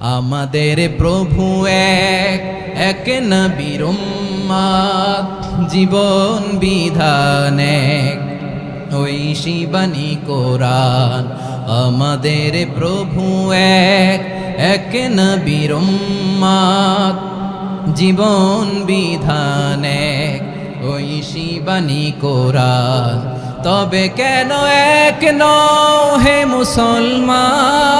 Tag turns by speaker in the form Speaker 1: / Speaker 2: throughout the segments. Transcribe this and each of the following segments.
Speaker 1: আমাদের প্রভু এক এক উম্মাদ, জীবন বিধান এক। ওই শিবানী কোরআন আমাদের প্রভু এক এক উম্মাদ, জীবন বিধান এক। ওই শিবানী কোরআন তবে কেন এক নও হে মুসলমান?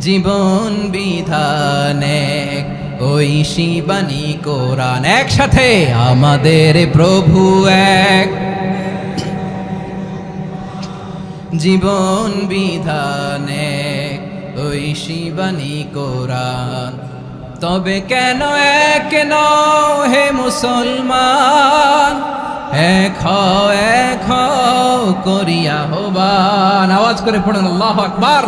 Speaker 1: জীবন বিধান, ওই শিবানী কোরআন। একসাথে আমাদের প্রভু এক। জীবন বিধান, ওই শিবানী কোরআন। তবে কেন এক নও হে মুসলমান? এক এক করিয়া হবান আওয়াজ করে পড়ুন, আল্লাহ আকবার।